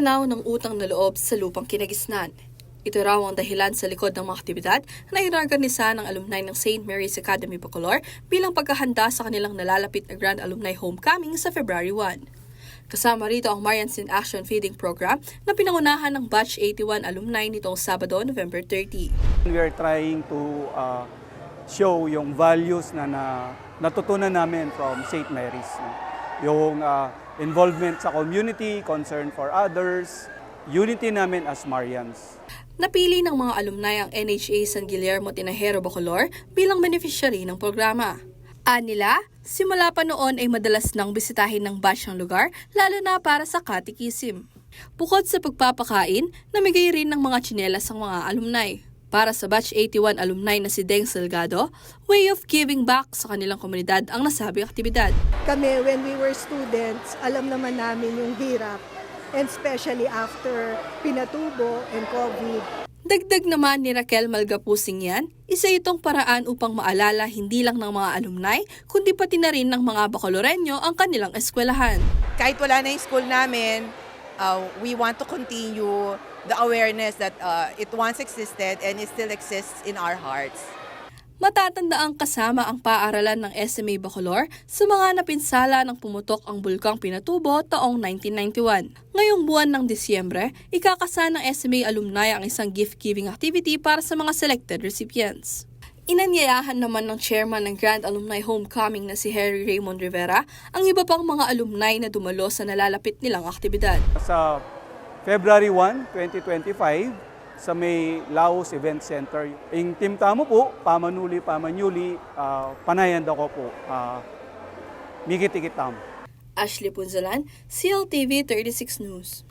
Pagtanaw ng utang na loob sa lupang kinagisnan. Ito raw ang dahilan sa likod ng mga aktibidad na inorganisa ng alumni ng St. Mary's Academy Bacolor bilang pagkahanda sa kanilang nalalapit na Grand Alumni Homecoming sa February 1. Kasama rito ang Marians in Action Feeding Program na pinangunahan ng Batch 81 alumni nitong Sabado, November 30. We are trying to uh, show yung values na, na natutunan namin from St. Mary's. no? Yung uh, involvement sa community, concern for others, unity namin as Marians. Napili ng mga alumni ang NHA San Guillermo Tinajero Bacolor bilang beneficiary ng programa. Anila, simula pa noon ay madalas nang bisitahin ng batch ng lugar, lalo na para sa katikisim. Bukod sa pagpapakain, namigay rin ng mga tsinelas ang mga alumni. Para sa Batch 81 alumni na si Deng Salgado, way of giving back sa kanilang komunidad ang nasabing aktibidad. kami when we were students, alam naman namin yung hirap and especially after pinatubo and COVID. Dagdag naman ni Raquel Malgapusing yan, isa itong paraan upang maalala hindi lang ng mga alumni, kundi pati na rin ng mga Bacaloreño ang kanilang eskwelahan. kahit wala na yung school namin, uh, we want to continue the awareness that uh, it once existed and it still exists in our hearts. Matatandaang kasama ang paaralan ng SMA Bacolor sa mga napinsala ng pumutok ang bulkang Pinatubo taong 1991. Ngayong buwan ng Disyembre, ikakasa ng SMA alumni ang isang gift-giving activity para sa mga selected recipients. Inanyayahan naman ng chairman ng Grand Alumni Homecoming na si Harry Raymond Rivera ang iba pang mga alumni na dumalo sa nalalapit nilang aktibidad. Sa February 1, 2025, sa may Laos Event Center. Yung team tamo po, Pamanuli, Pamanyuli, uh, panayan ako po, uh, Mikit-ikit tamo. Ashley Punzalan, CLTV 36 News.